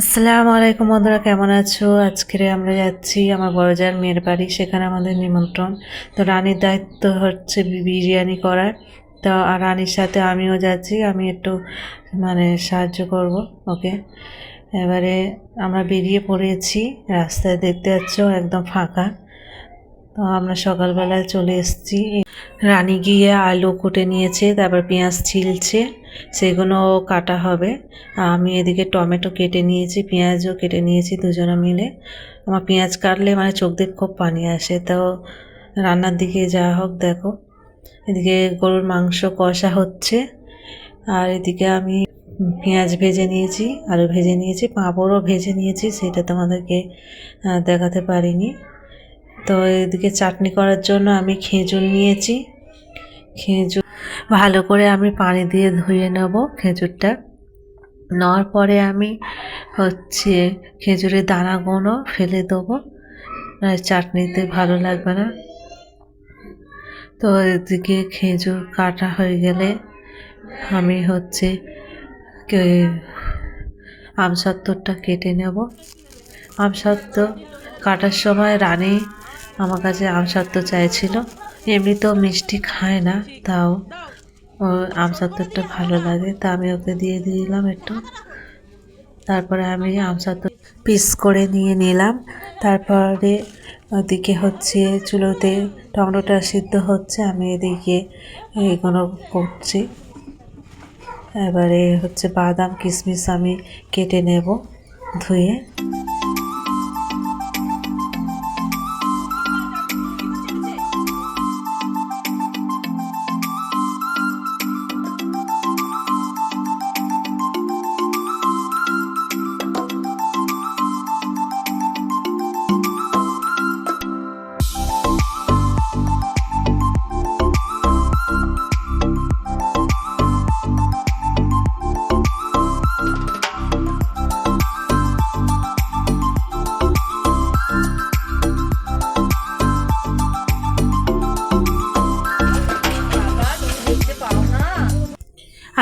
আসসালামু আলাইকুম বন্ধুরা, কেমন আছো? আজকে আমরা যাচ্ছি আমার বড়জার মেয়ের বাড়ি, সেখানে আমাদের নিমন্ত্রণ। তো রানীর দায়িত্ব হচ্ছে বিরিয়ানি করার। তো আর রানীর সাথে আমিও যাচ্ছি, আমি একটু মানে সাহায্য করব, ওকে? এবারে আমরা বেরিয়ে পড়েছি, রাস্তায় দেখতে পাচ্ছ, একদম ফাঁকা। তো আমরা সকালবেলায় চলে এসেছি। রানী গিয়ে আলু কুটে নিয়েছে, তারপর পেঁয়াজ ছিলছে। সেগুলো কাটা হবে। আমি এদিকে টমেটো কেটে নিয়েছি, পেঁয়াজও কেটে নিয়েছি দুজনে মিলে। আমার পেঁয়াজ কাটলে মানে চোখ দিয়ে খুব পানি আসে। তো রান্নার দিকে যা হোক দেখো। এদিকে গরুর মাংস কষা হচ্ছে। আর এদিকে আমি পেঁয়াজ ভেজে নিয়েছি, আলু ভেজে নিয়েছি, পাঁপড়ও ভেজে নিয়েছি, সেটা তোমাদেরকে দেখাতে পারিনি। তো এদিকে চাটনি করার জন্য আমি খেজুর নিয়েছি। খেজুর ভালো করে আমি পানি দিয়ে ধুয়ে নেব খেজুরটা। নেওয়ার পরে আমি হচ্ছে খেজুরের দানাগুলো ফেলে দেবো। চাটনিতে ভালো লাগবে না। তো এদিকে খেজুর কাটা হয়ে গেলে আমি হচ্ছে আমসত্ত্বটা কেটে নেব। আমসত্ত্ব কাটার সময় রানী আমার কাছে আমসত্ত্ব চাইছিল। এমনিতেও মিষ্টি খায় না, তাও। ও আমসত্ত্বটা ভালো লাগে, তা আমি ওকে দিয়ে দিলাম একটু। তারপরে আমি আমসত্ত্ব পিস করে নিয়ে নিলাম। তারপরে ওদিকে হচ্ছে চুলোতে টমেটোটা সিদ্ধ হচ্ছে, আমি এদিকে এগুলো করছি। এবারে হচ্ছে বাদাম, কিশমিশ আমি কেটে নেব ধুয়ে।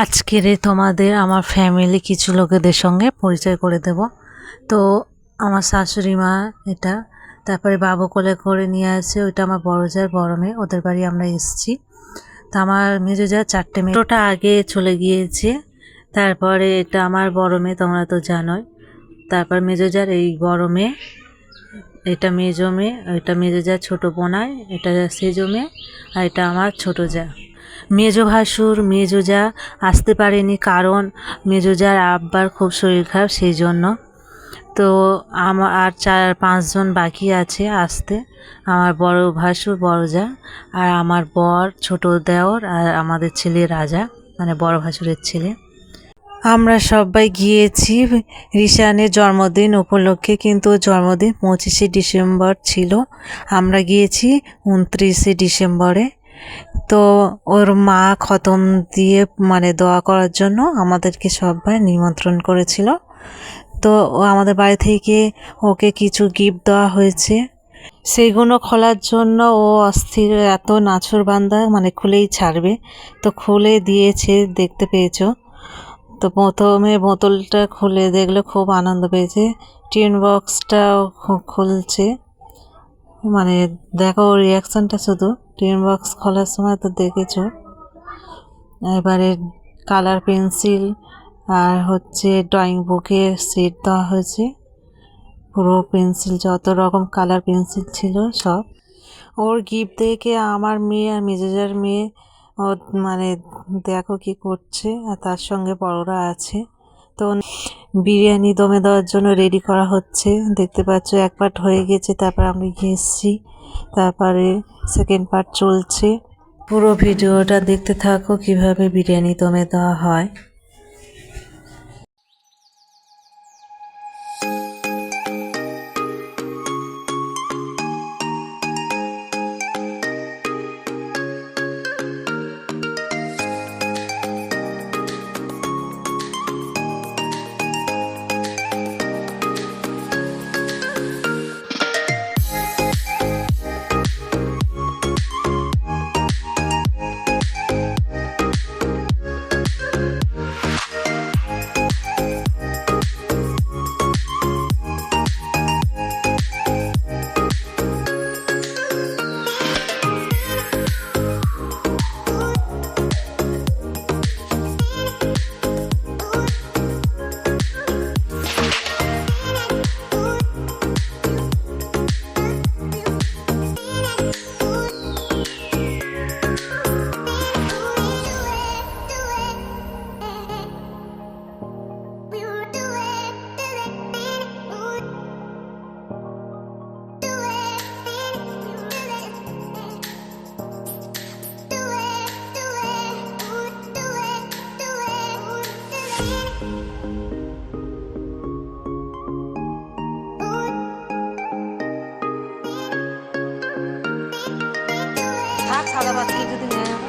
আজকের তোমাদের আমার ফ্যামিলি কিছু লোকেদের সঙ্গে পরিচয় করে দেব। তো আমার শাশুড়ি মা এটা, তারপরে বাবু কোলে করে নিয়ে আসে, ওইটা আমার বড় যার বড় মেয়ে, ওদের বাড়ি আমরা এসেছি। তা আমার মেজো যা চারটে মেয়ে। ওটা আগে চলে গিয়েছে, তারপরে এটা আমার বড় মেয়ে, তোমরা তো জানোই। তারপর মেজো যার এই বড় মেয়ে, এটা মেজো মেয়ে, এটা মেজো যা ছোটো বোনায় এটা সেজো মেয়ে, আর এটা আমার ছোটো যা মেজো ভাসুর, মেজো যা আসতে পারেনি কারণ মেজো যার আব্বার খুব শরীর খারাপ সেই জন্য তো আমার আর চার, পাঁচজন বাকি আছে আসতে। আমার বড় ভাসুর, বড় যা, আর আমার বর, ছোট দেওর, আর আমাদের ছেলে রাজা মানে বড় ভাসুরের ছেলে। আমরা সবাই গিয়েছি রিশানের জন্মদিন উপলক্ষে, কিন্তু জন্মদিন পঁচিশে ডিসেম্বর ছিল। আমরা গিয়েছি উনত্রিশে ডিসেম্বরে। তো ওর মা খতম দিয়ে মানে দোয়া করার জন্য আমাদেরকে সবাই নিমন্ত্রণ করেছিল। তো ও আমাদের বাড়ি থেকে ওকে কিছু গিফট দেওয়া হয়েছে। সেইগুলো খোলার জন্য ও অস্থির, এত নাছর বান্দা মানে খুলেই ছাড়বে। তো খুলে দিয়েছে, দেখতে পেয়েছ? তো প্রথমে বোতলটা খুলে দেখলে খুব আনন্দ পেয়েছে। টিন বক্সটাও খুলছে। মানে দেখো রিয়াকশানটা শুধু। টিন বক্স খোলার সময় তো দেখেছ। এবারে কালার পেন্সিল আর হচ্ছে ড্রয়িং বুকে সেট দেওয়া হয়েছে। পুরো পেন্সিল যত রকম কালার পেন্সিল ছিল সব। ওর গিফট দেখে আমার মেয়ে আর মেজেজার মেয়ে ও মানে দেখো কি করছে আর তার সঙ্গে বড়রা আছে। তো বিরিয়ানি দমে দেওয়ার জন্য রেডি করা হচ্ছে। দেখতে পাচ্ছ, এক পার্ট হয়ে গেছে, তারপর আমি ঘেঁচছি তারপরে সেকেন্ড পার্ট চলছে। পুরো ভিডিওটা দেখতে থাকো কীভাবে বিরিয়ানি দমে দেওয়া হয়। ভাত খেয়ে যদি নেয়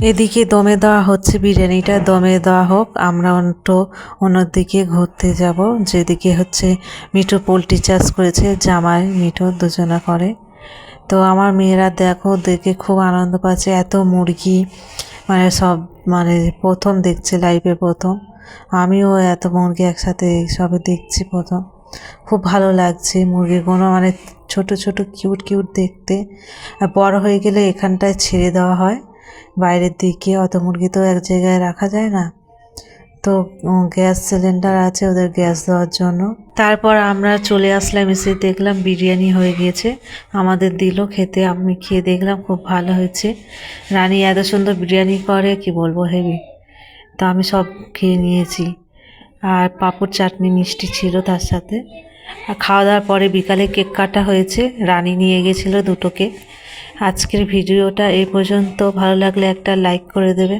এদিকে দমে দেওয়া হচ্ছে বিরিয়ানিটা, দমে দেওয়া হোক, আমরা একটু অন্যদিকে ঘুরতে যাব। যেদিকে হচ্ছে মিঠু পোলট্রি চাষ করেছে, জামাই মিঠু দুজনা করে। তো আমার মেয়েরা দেখো দেখে খুব আনন্দ পাচ্ছে, এত মুরগি মানে সব মানে প্রথম দেখছে লাইফে প্রথম। আমিও এত মুরগি একসাথে সবে দেখছি প্রথম। খুব ভালো লাগছে মুরগিগুলো মানে ছোট ছোট কিউট কিউট দেখতে। বড় হয়ে গেলে এখানটায় ছেড়ে দেওয়া হয়। বাইরের দিকে, অত মুরগি তো এক জায়গায় রাখা যায় না। তো গ্যাস সিলিন্ডার আছে ওদের গ্যাস দেওয়ার জন্য। তারপর আমরা চলে আসলাম, এসে দেখলাম বিরিয়ানি হয়ে গিয়েছে। আমাদের দিল খেতে, আমি খেয়ে দেখলাম খুব ভালো হয়েছে। রানী এত সুন্দর বিরিয়ানি করে, কি বলব হেভি তো আমি সব খেয়ে নিয়েছি। আর পাঁপড় চাটনি মিষ্টি ছিল তার সাথে। আর খাওয়া দাওয়ার পরে বিকালে কেক কাটা হয়েছে। রানী নিয়ে গেছিল দুটো কেক। আজকের ভিডিওটা এই পর্যন্ত। ভালো লাগলে একটা লাইক করে দেবে।